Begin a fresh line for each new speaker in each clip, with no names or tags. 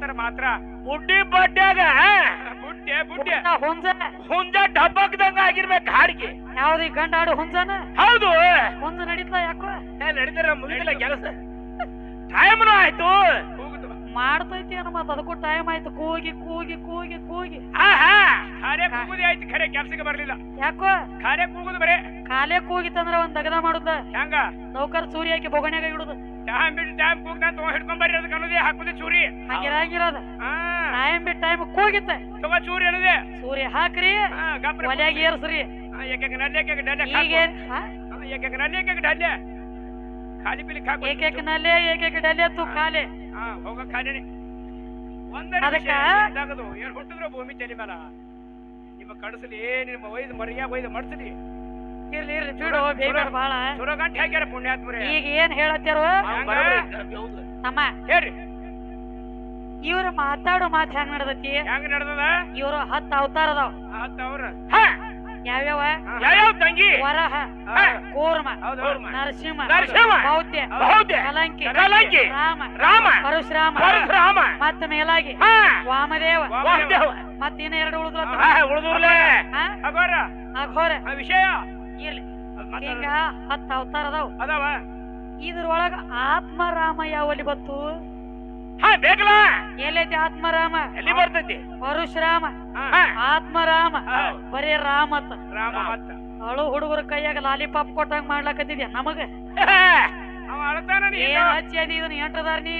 ಮಾತ್ರ.
ಬುಡ್ಡಿ ಬಡ್ಡ್ಯಾಗ
ಬುಡ್ಡೆ ಬುಡ್ಡೆ
ಹುಂಜ
ಹುಂಜ ಡಬ್ಬಕ್ದಂಗ ಆಗಿರ್ಬೇಕು ಹಾಡಿಗೆ.
ಯಾವ್ದು ಈ ಗಂಡ ಹಾಡು ಹುಂಜನ
ಹೌದು.
ಹುಂಜ ನಡೀತಾ ಯಾಕೋ?
ಏ, ನಡೀತಾರ ಮುಗಿದಿಲ್ಲ ಕೆಲಸ. ಟೈಮ್ ಆಯ್ತು.
ಮಾಡ್ತೈತಿ ಅನ್ನ ಮತ್ತ ಅದಕ್ಕೂ ಟೈಮ್ ಆಯ್ತು. ಕೂಗಿ ಕೂಗಿ ಕೂಗಿ ಕೂಗಿ.
ಖಾರೆ ಕೂಗುದೇ ಆಯ್ತು ಖರೆ ಕೆಲ್ಸಕ್ಕೆ ಬರ್ಲಿಲ್ಲ.
ಯಾಕೋ?
ಖಾರೆ ಕೂಗುದು ಬರೇ.
ಕಾಲೇ ಕೂಗಿತಂದ್ರ ಒಂದ್ ದಗದ ಮಾಡುದ
ಹೆಂಗ?
ನೌಕರ್ ಸೂರ್ಯ ಹಾಕಿ ಬೊಗಣ್ಯಾಗ ಇಡುದು.
ಟೈಮ್ ಬಿಟ್ಟು ಟೈಮ್ ಕೂಗ್ತಾ ತಗೋ ಹಿಡ್ಕೊಂಡ್ ಬರ್ರಿ ಅದಕ್ಕೆ ಅನ್ನೋದೇ ಹಾಕುದೇ ಚೂರಿ.
ಹಂಗಿರಂಗಿರೋದ
ಹಾ.
ಟೈಮ್ ಬಿಟ್ಟು ಟೈಮ್ ಕೂಗಿತ್ತ
ತುಂಬಾ ಚೂರಿ ಅನ್ನೋದೇ.
ಸೂರ್ಯ ಹಾಕ್ರಿ.
ಹಾ ಗಪ್ರ
ಒಲ್ಯಾಗ ಏರ್ಸ್ರಿ.
ಏಕೇಕ ನಲ್ಲಿ ಏಕೇಕ ಡಲ್ಲೆ
ಈಗ ಹಾ?
ಏಕೇಕ ನಲ್ಲಿ ಏಕೇಕ ಡಲ್ಲೆ. ಖಾಲಿ ಪಿಲಿ ಹಾಕು
ಏಕೇಕ ನಲ್ಲೇ ಏಕೇಕ ಡಲ್ಲಿ ತು ಕಾಲೆ
ಹಾ ಹೋಗ ಖಾಲಿನೇ. ಒಂದೇ
ಅದಕ್ಕ?
ಏನ್ ಹುಟ್ಟಿದ್ರು ಭೂಮಿ ತಲೆ ಮೇಲ ನಿಮ್ಮ ಕಡಸಲಿ ನಿಮ್ಮ ಒಯ್ದು ಮರಿಯಾಗ ಒಯ್ದು ಮಡ್ಸಲಿ
ಇರ್ಲಿ ಇರ್ಲಿ ಬಿಡು ಬೇಗ ಬಾಳ.
ಚುರೋ ಗಂಟೆ ಹಾಕ್ಯಾರ ಪುಣ್ಯಾತ್ಮರೇ
ಈಗ ಏನ್ ಹೇಳತ್ತಾರೋ. ತಮ್ಮ
ಹೇಳ್ರಿ
ಇವ್ರ ಮಾತಾಡೋ ಮಾತು ಹೆಂಗ್ ನಡ್ದತಿ?
ಹೆಂಗ್ ನಡ್ದದ?
ಇವ್ರು ಹತ್ತು ಅವತಾರ ಅದಾವ.
ಆತ ಅವ್ರ.
ಯಾವ್ಯಾವ?
ಯಾವ್ಯಾವ ತಂಗಿ?
ವರಹ ಕೂರ್ಮ ನರಸಿಂಹ
ನರಸಿಂಹ,
ಬೌದ್ಯ
ಬೌದ್ಯ,
ಕಲಂಕಿ
ಕಲಂಕಿ,
ರಾಮ
ರಾಮ.
ಪರಶುರಾಮ
ಪರಶುರಾಮ.
ಮತ್ತ ಮೇಲಾಗಿ ವಾಮದೇವ.
ವಾಮದೇವ.
ಮತ್ತ ಇನ್ನ ಎರಡು ಉಳಿದ್ರ
ಅಗೋರ
ಅಘೋರ.
ಆ ವಿಷಯ.
ಇರ್ಲಿ ಈಗ ಹತ್ತು ಅವತಾರ ಅದಾವ.
ಅದಾವ.
ಇದ್ರೊಳಗ ಆತ್ಮರಾಮ ಯಾವಲ್ಲಿ ಬತ್ತು
ಹಾ ಬೇಕಲ್ಲ?
ಎಲ್ಲೈತಿ ಆತ್ಮರಾಮ?
ಎಲ್ಲಿ ಬರ್ತೈತಿ?
ಪರಶುರಾಮ. ಆತ್ಮರಾಮ.
ಬರೇ
ಬರೀ ರಾಮತ್
ರಾಮ ಅಂತ
ಅಳು ಹುಡುಗರ ಕೈಯಾಗ ಲಾಲಿಪಾಪ್ ಕೊಟ್ಟಂಗ ಮಾಡ್ಲಕತ್ತಿದ್ಯಾ ನಮಗ? ಏನ್ ಹಚ್ಚಿ ಅದಿ ಇದನ್ನ ನೀ?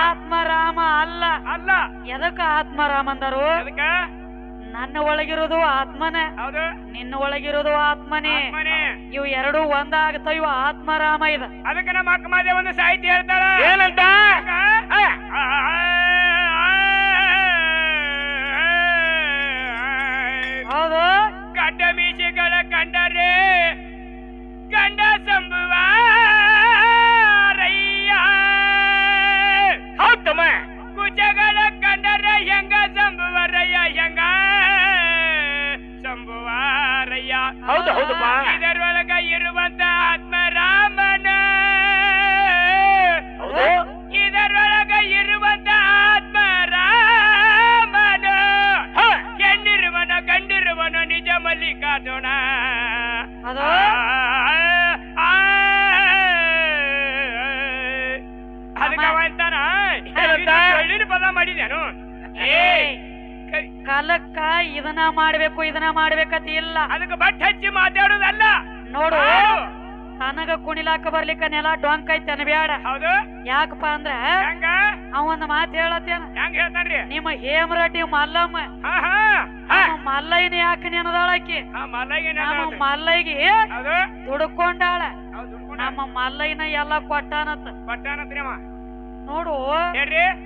ಆತ್ಮರಾಮ ಅಲ್ಲ.
ಅಲ್ಲ.
ಎದಕ್ಕ ಆತ್ಮರಾಮ ಅಂದರು? ನನ್ನ ಒಳಗಿರೋದು ಆತ್ಮನೇ.
ಹೌದು.
ನಿನ್ನ ಒಳಗಿರೋದು ಆತ್ಮನೇ.
ಮನೆ
ಇವು ಎರಡು ಒಂದಾಗ್ತಾವ ಇವು ಆತ್ಮರಾಮ ಇದ.
ಅದಕ್ಕೆ ನಮ್ಮ ಅಕ್ಕ ಮಾದೇ ಒಂದು ಸಾಹಿತ್ಯ ಹೇಳ್ತಾಳ.
ಏನಂತ?
ಹೌದು.
ಗಡ್ಡ ಮೀಸೆಗಳ ಕಂಡರೆ
ಹೌದು ಹೌದಪ್ಪ
ಇದನ್ನ ಮಾಡ್ಬೇಕು ಇದನ್ನ ಮಾಡ್ಬೇಕತಿ ಇಲ್ಲ.
ಅದಕ್ಕೆ ಬಟ್ ಹಚ್ಚಿ ಮಾತಾಡೋದಲ್ಲ.
ನೋಡು. ತನಗ ಕುಣಿಲಾಕ ಬರ್ಲಿಕ್ಕ ನೆಲ ಡೊಂಕ್ ಐತಿ ಅನ್ಬ್ಯಾಡ
ಹೌದು.
ಯಾಕಪ್ಪ ಅಂದ್ರ
ಹೆಂಗ?
ಅವ ಒಂದ್ ಮಾತು ಹೇಳತ್ತೇನ?
ಹೆಂಗ್ ಹೇಳ್ತಾನ್ರಿ?
ನಿಮ್ಮ ಹೇಮರೆಡ್ಡಿ ಮಲ್ಲಮ್ಮ. ನಮ್ಮ ಮಲ್ಲಯ್ಯನ ಯಾಕೆ ನೆನದಾಳಕಿ ನಮ್ಮ ಮಲ್ಲಯ್ಯಗೆ ದುಡ್ಕೊಂಡಾಳ. ನಮ್ಮ ಮಲ್ಲಯ್ಯನ ಎಲ್ಲ ಕೊಟ್ಟಾನತ್ತ ನೋಡು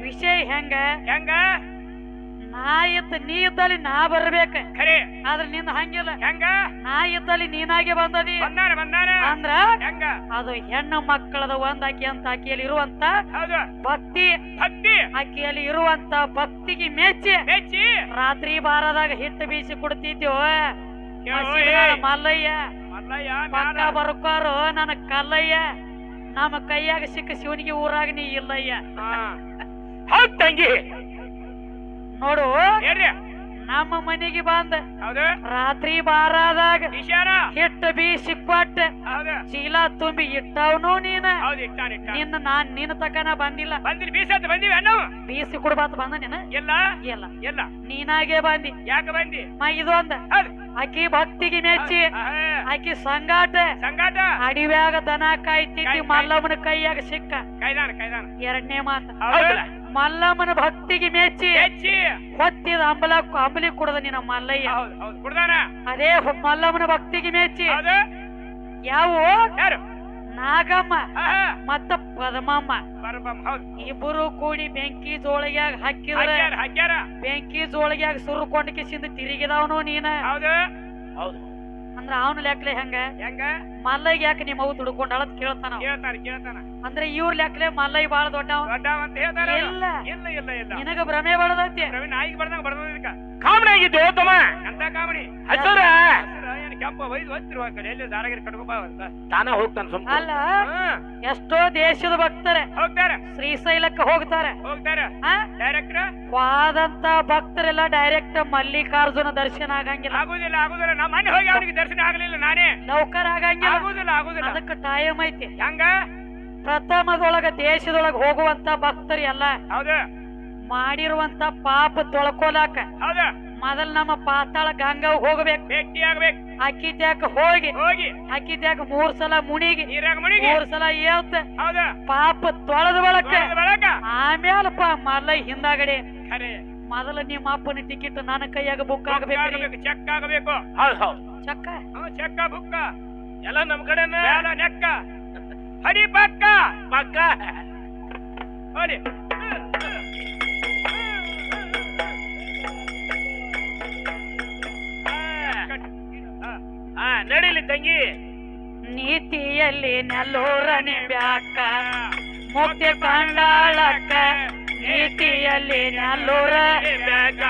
ವಿಷಯ ಹೆಂಗ?
ಹೆಂಗ?
ನಾ ಇದ್ದ ನೀ ಇದ್ದಲ್ಲಿ ನಾ ಬರ್ಬೇಕ.
ಖರೆ
ಆದ್ರೆ ನಿಂದ ಹಂಗಿಲ್ಲ.
ಹೆಂಗ?
ನಾ ಇದ್ದಲ್ಲಿ ನೀನಾಗೆ ಬಂದದಿ.
ಬಂದಾರ ಬಂದಾರ.
ಅಂದ್ರ
ಹೆಂಗ?
ಅದು ಹೆಣ್ಣು ಮಕ್ಕಳದ ಒಂದ್ ಆಕಿ ಅಂತ ಆಕಿಯಲ್ಲಿ ಇರುವಂತ ಭಕ್ತಿ.
ಭಕ್ತಿ.
ಆಕಿಯಲ್ಲಿ ಇರುವಂತ ಭಕ್ತಿಗೆ ಮೆಚ್ಚಿ.
ಮೆಚ್ಚಿ.
ರಾತ್ರಿ ಬಾರದಾಗ ಹಿಟ್ಟು ಬೀಸಿ ಕೊಡ್ತಿದ್ಯೋ? ಮಲ್ಲಯ್ಯ.
ಮಲ್ಲಯ್ಯ
ಪಕ್ಕ. ಬರ್ಕೋರು ನನ್ನ ಕಲ್ಲಯ್ಯ ನಮ್ಮ ಕೈಯಾಗ ಸಿಕ್ಕ ಶಿವನಿಗೆ ಊರಾಗ ನೀ ಇಲ್ಲಯ್ಯ.
ಹೌದ್ ತಂಗಿ.
ನೋಡು.
ಹೇಳ್ರಿ.
ನಮ್ಮ ಮನೆಗೆ ಬಂದ. ರಾತ್ರಿ ಬಾರಾದಾಗ ಹಿಟ್ಟ ಬೀಸಿ ಕೊಟ್ಟ. ಚೀಲ ತುಂಬಿ ಇಟ್ಟವನು ನೀನ. ನಿನ್ನ ನಾನ್ ನಿನ್ನ ತಕನ ಬಂದಿಲ್ಲ. ಬೀಸಿ ಕುಡ್ಬಾತ ಬಂದ ನೀನ?
ಎಲ್ಲ
ಇಲ್ಲ.
ಎಲ್ಲ
ನೀನಾಗೆ ಬಂದಿ.
ಯಾಕ ಬಂದಿ?
ಮ ಇದೊಂದ ಆಕಿ ಭಕ್ತಿಗೆ ಮೆಚ್ಚಿ. ಆಕಿ ಸಂಗಾಟ.
ಸಂಗಾಟ.
ಅಡಿವ್ಯಾಗ ದನ ಕಾಯ್ತಿದ್ದಿ
ಕಾಯ್-
ಮಲ್ಲಮ್ಮನ ಕೈಯಾಗ ಸಿಕ್ಕ. ಎರಡನೇ ಮಾತು. ಮಲ್ಲಮ್ಮನ ಭಕ್ತಿಗೆ ಮೆಚ್ಚಿ
ಹೆಚ್ಚಿ
ಹೊತ್ತಿದ ಅಂಬಲ ಅಂಬಲಿ ಕುಡದ ನಿನ್ನ ಮಲ್ಲಯ್ಯ.
ಹೌದು ಹೌದು ಕುಡ್ದಾನ?
ಅದೇ ಹೊ- ಮಲ್ಲಮ್ಮನ ಭಕ್ತಿಗೆ ಮೆಚ್ಚಿ
ಹೌದು
ಯಾವ?
ಯಾರು?
ನಾಗಮ್ಮ.
ಆಹಾ.
ಮತ್ತ ಪದಮಮ್ಮ
ಹೌದು.
ಇಬ್ಬರು ಕೂಡಿ ಬೆಂಕಿ ಜೋಳಿಗ್ಯಾಗ ಹಾಕಿದ್ರ
ಹಾಕ್ಯಾರ ಹಾಕ್ಯಾರ.
ಬೆಂಕಿ ಜೋಳಿಗ್ಯಾಗ ಸುರುಕೊಂಡ ಕಿಸಿಂದ ತಿರುಗಿದವನು ನೀನ.
ಹೌದು.
ಹೌದು.
ಅಂದ್ರ ಅವನ ಲೆಕ್ಕಲೆ ಹೆಂಗ?
ಹೆಂಗ?
ಮಲ್ಲಯ್ಯ ಯಾಕೆ ನಿಮ್ಮ ಅವು ದುಡ್ಕೊಂಡಾಳ ಅಂತ ಕೇಳ್ತಾನ.
ಕೇಳ್ತಾನ ಕೇಳ್ತಾನ.
ಅಂದ್ರೆ ಇವ್ರ ಲೆಕ್ಕಲೆ ಮಲ್ಲೈ ಬಾಳ ದೊಡ್ಡವ?
ದೊಡ್ಡವ ಅಂತ ಹೇಳ್ತಾರ.
ಇಲ್ಲ.
ಇಲ್ಲ ಇಲ್ಲ ಇಲ್ಲ.
ನಿನಗ ಭ್ರಮೆ ಬಾಳದೈತಿ
ರವಿ ನಾಯಿಗೆ ಬಡದ ಬರ್ದೋದಕ್ಕ
ಆಗಿದ್ದು ತಮ್ಮ
ಎಂತ ಕಾಮಣಿ
ಹಚ್ಚರ
ಕೆಂಪ ವೈದ್ ಒತ್ತಿರುವ ಕಡೆ. ಎಲ್ಲಿ ದಾರಗಿರಿ ಕಟ್ಕೊಂಬ ಅಂತ
ತಾನ ಹೋಗ್ತಾನ ಸುಮ್ಮ
ಅಲ್ಲ ಎಷ್ಟೋ ದೇಶದ ಭಕ್ತರೆ.
ಹೋಗ್ತಾರೆ.
ಶ್ರೀಶೈಲಕ್ಕೆ ಹೋಗ್ತಾರೆ.
ಹೋಗ್ತಾರೆ.
ಆ?
ಡೈರೆಕ್ಟ್ರ?
ವಾದಂತ ಭಕ್ತರೆಲ್ಲ ಡೈರೆಕ್ಟ್ ಮಲ್ಲಿಕಾರ್ಜುನ ದರ್ಶನ ಆಗಂಗಿಲ್ಲ.
ಆಗುದಿಲ್ಲ ಆಗುದಿಲ್ಲ. ನಮ್ಮ ಮನೆ ಹೋಗಿ ಅವನಿಗೆ ದರ್ಶನ ಆಗಲಿಲ್ಲ ನಾನೇ.
ನೌಕರ ಆಗಂಗಿಲ್ಲ.
ಆಗುದಿಲ್ಲ ಆಗುದಿಲ್ಲ.
ಅದಕ್ಕೆ ಟೈಮ್ ಐತಿ.
ಹೆಂಗ?
ಪ್ರಥಮದೊಳಗ ದೇಶದೊಳಗ ಹೋಗುವಂತ ಭಕ್ತರು ಎಲ್ಲ
ಹೌದು.
ಮಾಡಿರುವಂತ ಪಾಪ ತೊಳ್ಕೊಲಾಕ
ಹೌದು.
ಮೊದಲ್ ನಮ್ಮ ಪಾತಾಳ ಗಂಗಾ ಹೋಗ್ಬೇಕು.
ಭೇಟಿ ಆಗ್ಬೇಕು.
ಅಕ್ಕಿದ್ಯಾಕ ಹೋಗಿ.
ಹೋಗಿ.
ಅಕ್ಕಿದ್ಯಾಕ ಮೂರ್ ಸಲ ಮುಣಿಗಿ.
ನೀರಾಗ ಮುಣಿಗಿ.
ಮೂರ್ ಸಲ ಏತ್
ಹೌದು.
ಪಾಪ ತೊಳೆದ ಬಳಕ.
ಬಳಕ.
ಆಮೇಲಪ್ಪ ಮಲ್ಲ ಹಿಂದಾಗಡೆ.
ಖರೆ.
ಮೊದಲ ನಿಮ್ಮ ಅಪ್ಪನ ಟಿಕೆಟ್ ನನ್ನ ಕೈಯಾಗ ಬುಕ್
ಆಗಬೇಕು ಚೆಕ್ ಆಗಬೇಕು.
ಹೌದು ಹೌದು.
ಚಕ್ಕ?
ಚೆಕ್ಕ ಬುಕ್ಕ
ಎಲ್ಲ ನಮ್ ಕಡೆ
ಹರಿ ನೆಕ್ಕ. ಹಡಿ ಪಕ್ಕ.
ಪಕ್ಕ.
ಹೊಡಿ
ನಡೀಲಿ ತಂಗಿ
ನೀತಿಯಲ್ಲಿ ನಲ್ಲೋರನೆ ಬ್ಯಾಕ ಮುಕ್ತಿ ಕಂಡಾಳಕ್ಕ ನೀತಿಯಲ್ಲಿ ನಲ್ಲೋರ
ಬ್ಯಾಕ.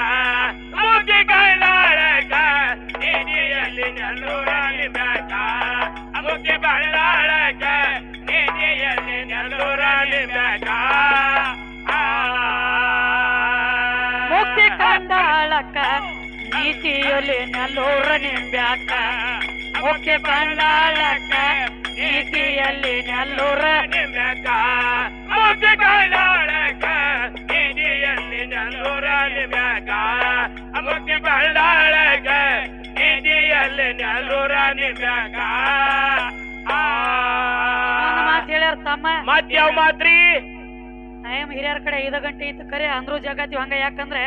ಮುಖ್ಯ ಕಳ್ಳಾಳಕ ನೀತಿಯಲ್ಲಿ ನಲ್ಲೋರ ಬ್ಯಾಕ. ಮುಖ್ಯ ಕಂಡಾಳಕ್ಕ ನೀತಿಯಲ್ಲಿ ನಲ್ಲೋರ ಬ್ಯಾಕ.
ಮುಕ್ತಿ ಕಂಡಾಳಕ್ಕ ನೀತಿಯಲ್ಲಿ ನಲ್ಲೋರ ನಿಂಬ್ಯಾಕ ಮುಕ್ತಿ ಕಂಡಾಳಕ್ಕ ನೀತಿಯಲ್ಲಿ ನೆಲ್ಲೂರ
ನಿಮ್ರಕ ಮುಖ್ಯ ಕಳ್ಳಾಳಕ ನೀತಿಯಲ್ಲಿ ನಲ್ಲೂರ ಬ್ಯಾಕ ಮುಖ್ಯ ಕಳ್ಳಾಳಕ ನೀತಿಯಲ್ಲಿ ನಲ್ಲೂರ
ಇನ್ನೊಂದು ಮಾತು ಹೇಳ್ಯಾರ ತಮ್ಮ.
ಮತ್ಯಾವ ಮಾತ್ರಿ?
ಟೈಮ್ ಹಿರಿಯರ ಕಡೆ ಐದು ಗಂಟೆ ಇತ್ತು. ಕರೆ ಅಂದ್ರು ಜಗತ್ತಿ ಹಂಗ. ಯಾಕಂದ್ರೆ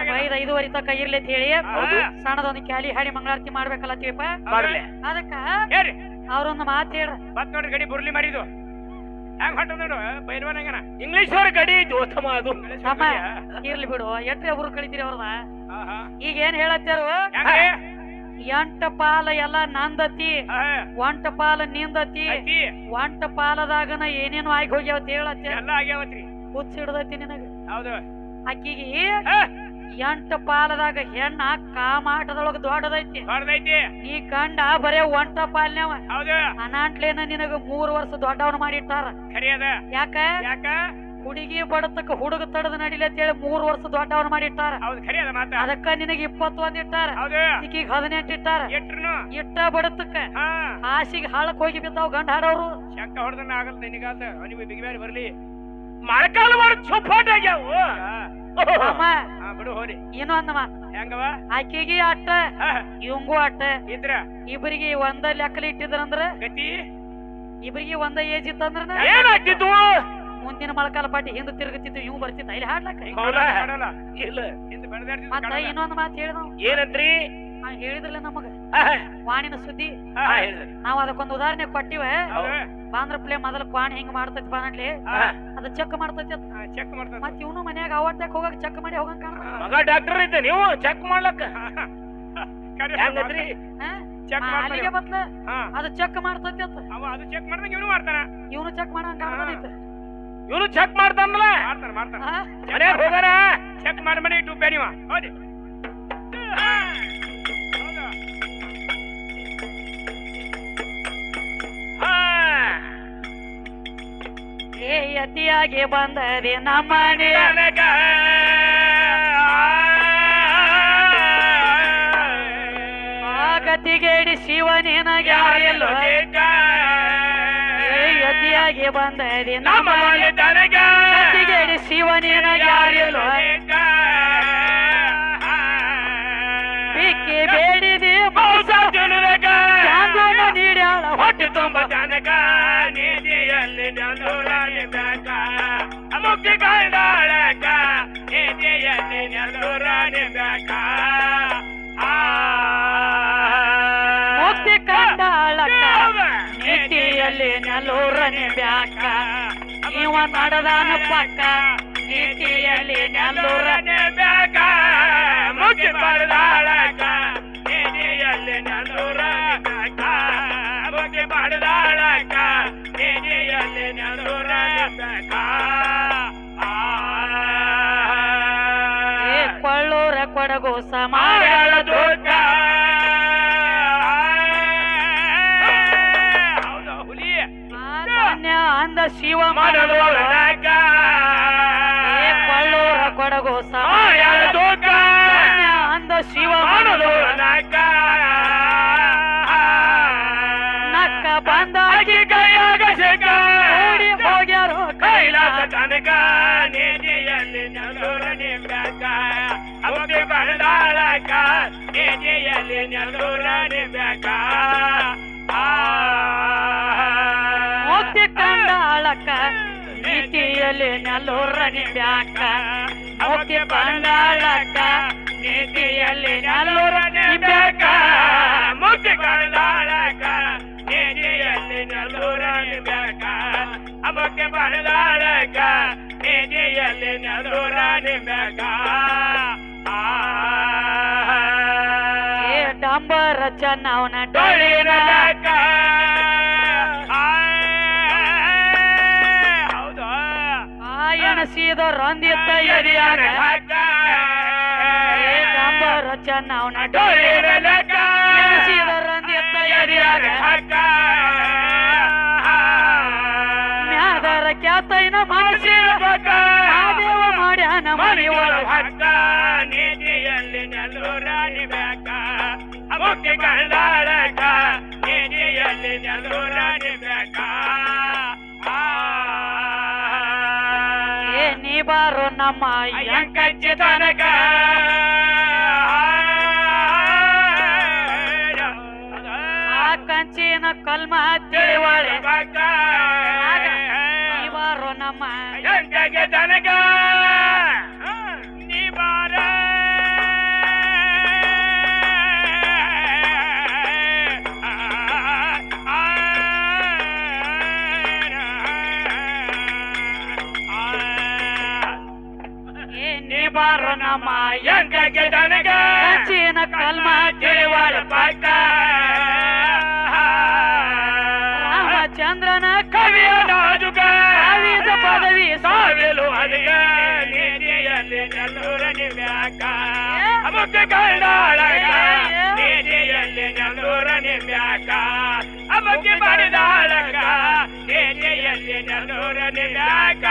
ಐದು
ಐದ್ ಐದುವರೆ ತಕ ಇರ್ಲಿ ಅಂತ ಹೇಳಿ
ಹೌದು.
ಸಣ್ಣದೊಂದು ಕ್ಯಾಲಿ ಹಾಡಿ ಮಂಗಳಾರತಿ ಮಾಡ್ಬೇಕಲ್ಲ ತೀಪ
ಬರ್ಲೆ
ಅದಕ್ಕ ಅವ್ರೊಂದು ಮಾತು ಹೇಳ್ರ
ಮತ್ ನೋಡ್ರಿ ಗಡಿ ಬುರ್ಲಿ ಮರಿದು ಹೆಂಗ್ ಹೊಟ್ಟ ನೋಡು
ಇಂಗ್ಲಿಷ್ ಅವ್ರ ಗಡಿ ಜೋತಮ ಅದು.
ತಮ್ಮ ಇರ್ಲಿ ಬಿಡು. ಎಟ್ರೆ ಊರು ಕಳಿತೀರಿ ಅವ್ರದ. ಈಗ ಏನ್ ಹೇಳತ್ತಾರು
ಹೆಂಗೆ?
ಎಂಟ ಪಾಲ ಎಲ್ಲ ನಂದತಿ. ಒಂಟ ಪಾಲ ನಿಂದತಿ. ಒಂಟ ಪಾಲದಾಗನ ಏನೇನು ಆಗಿ ಹೋಗ್ಯಾವತ್ ಹೇಳತ್ತೆ
ಎಲ್ಲ ಆಗ್ಯಾವತ್ರಿ.
ಹುಚ್ಚ ನಿನಗೆ? ನಿನಗ
ಹೌದು
ಅಕ್ಕಿಗೆ
ಆ,
ಎಂಟ ಪಾಲದಾಗ ಹೆಣ್ಣ ಕಾಮಾಟದೊಳಗ ದೊಡ್ಡದೈತಿ.
ಹೊಡ್ದೈತಿ
ನೀ ಗಂಡ ಬರೇ ಒಂಟ ಪಾಲ್ನವ
ಹೌದು.
ಅನಾಟ್ಲೇನ ನಿನಗ ಮೂರು ವರ್ಷ ದೊಡ್ಡವನ ಮಾಡಿಟ್ಟಾರ. ಯಾಕ?
ಯಾಕ?
ಹುಡುಗಿ ಬಡತಕ್ಕ ಹುಡುಗ ತಡದ ನಡಿಲಿ ಅಂತೇಳಿ ಮೂರು ವರ್ಷ ದೊಡ್ಡವನ ಮಾಡಿಟ್ಟಾರ.
ಹೌದು ಮಾತ.
ಅದಕ್ಕ ನಿನಗ ಇಪ್ಪತ್ತೊಂದ್ ಇಟ್ಟಾರ.
ಹೌದು.
ಈಕಿಗ್ ಹದಿನೆಂಟು ಇಟ್ಟಾರ.
ಎಟ್ರುನು
ಇಟ್ಟ ಬಡತಕ್ಕ.
ಹಾ.
ಹಾಸಿಗೆ ಹಾಳಕ್ ಹೋಗಿ ಬಿದ್ದಾವ್ ಗಂಡ ಹಾಡೋರು.
ಶಂಕ ಹೊಡೆದನ್ನ ಆಗಲ್ಲ ನಿನಗಾತ. ಬಿಗಿ ಬೇರೆ ಬರ್ಲಿ.
ಮೊಳಕಾಲ ಮಾಡಿ ಚೊಪ್ಪಾಟ ಆಗ್ಯಾವು.
ಅಮ್ಮ.
ಅಂದವ ಬಿಡು ಹೋರಿ. ಹೆಂಗವ?
ಆಕೆಗೆ ಅಟ್ಟ ಇವಂಗೂ ಅಟ್ಟ.
ಇದ್ರ?
ಇಬ್ಬರಿಗೆ ಒಂದ ಲೆಕ್ಕಲಿ ಇಟ್ಟಿದ್ರಂದ್ರ?
ಗತಿ?
ಇಬ್ರಿಗೆ ಒಂದ ಏಜ್ ಇತ್ತಂದ್ರ
ಏನಾಗ್ತಿತ್ತು
ಮುಂದಿನ ಮಳಕಾಲ ಪಾಟಿ ಹಿಂದ ತಿರುಗುತ್ತಿತ್ತು ಇವ್ ಬರ್ತಿತ್ತು ಇಲ್ಲಿ ಹಾಡ್ಲಕ್ಕ?
ಇಲ್ಲ.
ಮತ್ತ. ಇನ್ನೊಂದ್ ಮಾತು ಹೇಳಿದ
ಏನಂತ್ರಿ
ಹೇಳಿದ್ರಲ್ಲ ನಮಗ.
ಹಾ,
ವಾಣಿನ ಸುದ್ದಿ. ನಾವ್ ಅದಕ್ಕೊಂದು ಉದಾಹರಣೆ ಕೊಟ್ಟಿವೆ. ಬಾಂದ್ರ ಪ್ಲೇ ಮೊದಲ ಕ್ವಾಣಿ ಹಿಂಗ್ ಮಾಡ್ತೈತಿ ಬಾನಡ್ಲಿ. ಅದ ಚೆಕ್ ಮಾಡ್ತೈತಿ.
ಚೆಕ್ ಮಾಡ್ತದ
ಮತ್ ಇವನು ಮನ್ಯಾಗ ಅವತ್ತೆ ಹೋಗಕ್ ಚೆಕ್ ಮಾಡಿ ಹೋಗಂಗ್ ಕಾಣ್ತಾನ.
ಮಗ ಡಾಕ್ಟರ್ ಐತೆ ನೀವು ಚೆಕ್ ಮಾಡ್ಲಕ್ಕ.
ಅಲ್ಲಿಗೆ ಬತ್ಲ? ಅದು ಚೆಕ್ ಮಾಡ್ತೈತಿ ಅಂತ
ಅವ ಅದು ಚೆಕ್ ಮಾಡ್ದಂಗ ಇವನು ಮಾಡ್ತಾನ.
ಇವನು ಚೆಕ್ ಮಾಡಂಗ್ ಕಾಣ್ತಾನೈತೆ
ಇವನು ಚೆಕ್ ಮಾಡ್ತಾನಲ್ಲ?
ಮಾಡ್ತಾನ ಮಾಡ್ತಾನ.
ಹೋಗಾರ
ಚೆಕ್ ಮಾಡಿ ಮನೆ ಇಟ್ಟು ಬೇನಿವ ಹೌದಾ?
ಏ ಅತಿಯಾಗಿ ಬಂದದೆ ನಮ್ಮನೆ
ಆ
ಆಗತಿಗೇಡಿ ಶಿವನೇನ ಯಾರಿಲ್ಲ ಅತಿಯಾಗಿ ಬಂದದೆ
ನಮ್ಮ ಮನೆ
ನಮ್ಮನೆ ಗತಿಗೇಡಿ ಶಿವನಿನಗ ಯಾರಿಲ್ಲ. ಬಿಕ್ಕಿ ಬೇಡಿದೆ
ಹೊಟ್ಟೆ ತುಂಬ ತನಕ. ನಿಧಿಯಲ್ಲಿ ನೆಲ್ಲೂರಾಣಿ
ಮುಕ್ತಿ ಕಂಡಾಳಕ್ಕ ನೀತಿಯಲ್ಲಿ ನೆಲ್ಲೂರನೆ ಬ್ಯಾಕ ಇವ ನಡೆದಾನ ಪಕ್ಕ ನೀತಿಯಲ್ಲಿ
ಬ್ಯಾಕ ಮುಖ್ಯ ಪಡೆದಾಳಕ
ಮೋಸ
ಮಾಡಳ ದೋಷ
ಹುಲಿ? ಅಂದ ಶಿವ ಮಾಡಲು ನೀತಿಯಲ್ಲಿ ಬ್ಯಾಕ ಮುಕ್ತಿ ಕಂಡಾಳಕ್ಕ ನೀತಿಯಲ್ಲಿ ನೆಲೂರನಿ ನಿಂಬ್ಯಾಕ
ಮುಖ್ಯ ಕಂಡಾಳಕ ನೀತಿಯಲ್ಲಿ ನೆಲೂರನಿ ನಿಂಬಕ ಅವಕ್ಕೆ ಬಂದಾಳಕ ನೀತಿಯಲ್ಲಿ ನೆಲ್ಲೂರ ನಿಂಬಕ
ಏ ಡಂಬರ ಚೆನ್ನವನ
ಡೊಳ್ಳಿನ
ಆಯಣಸಿದ ರಂದಿತ್ತ ಚೆನ್ನವನ
ಲೆಕ್ಕ. ಹಗ್ಗ.
ಮ್ಯಾದರ ಕ್ಯಾತೈನ ಮನಸ್ಸಿನ. ಮಾದೇವ ಮಾಡ್ಯಾನ
ಮನೆಯೊಳ ಕಂಡಾಳಕ. ನೀತಿಯಲ್ಲಿ ನೆಲ್ಲೂರ ನಿಬೇಕ. ಆ
ಬಾರೋ ನಮ್ಮ
ಅಯ್ಯಂಕಜ್ಜಿ ತನಕ.
ಆ ಕಂಚಿನ ಕಲ್ಮ ತಿಳಿವಳೆ ಬಾರೋ ನಮ್ಮ
ಅಯ್ಯಂಕಗೆ ತನಕ. ಬಾರೋ
ನಮ್ಮ ಚೀನ ಕಲ್ಮ
ಜೇವಾಳ ಪಾಕ
ರಾಮಚಂದ್ರನ
ಕವಿಯ ರಾಜುಗ
ಕವಿದ ಪದವಿ
ಸಾವಿಲು ಅದಿಗ ನೀತಿಯಲ್ಲಿ ನೆಲ್ಲೂರ ನಿಮ್ಯಾಕ ಅಮುಕ ಕಂಡಾಳಕ ನೀತಿಯಲ್ಲಿ ನೆಲ್ಲೂರ ನಿಮ್ಯಾಕ ಅಮುಕಿ ಬಡಿದಾಳಕ ನೀತಿಯಲ್ಲಿ ನೆಲ್ಲೂರ ನಿಮ್ಯಾಕ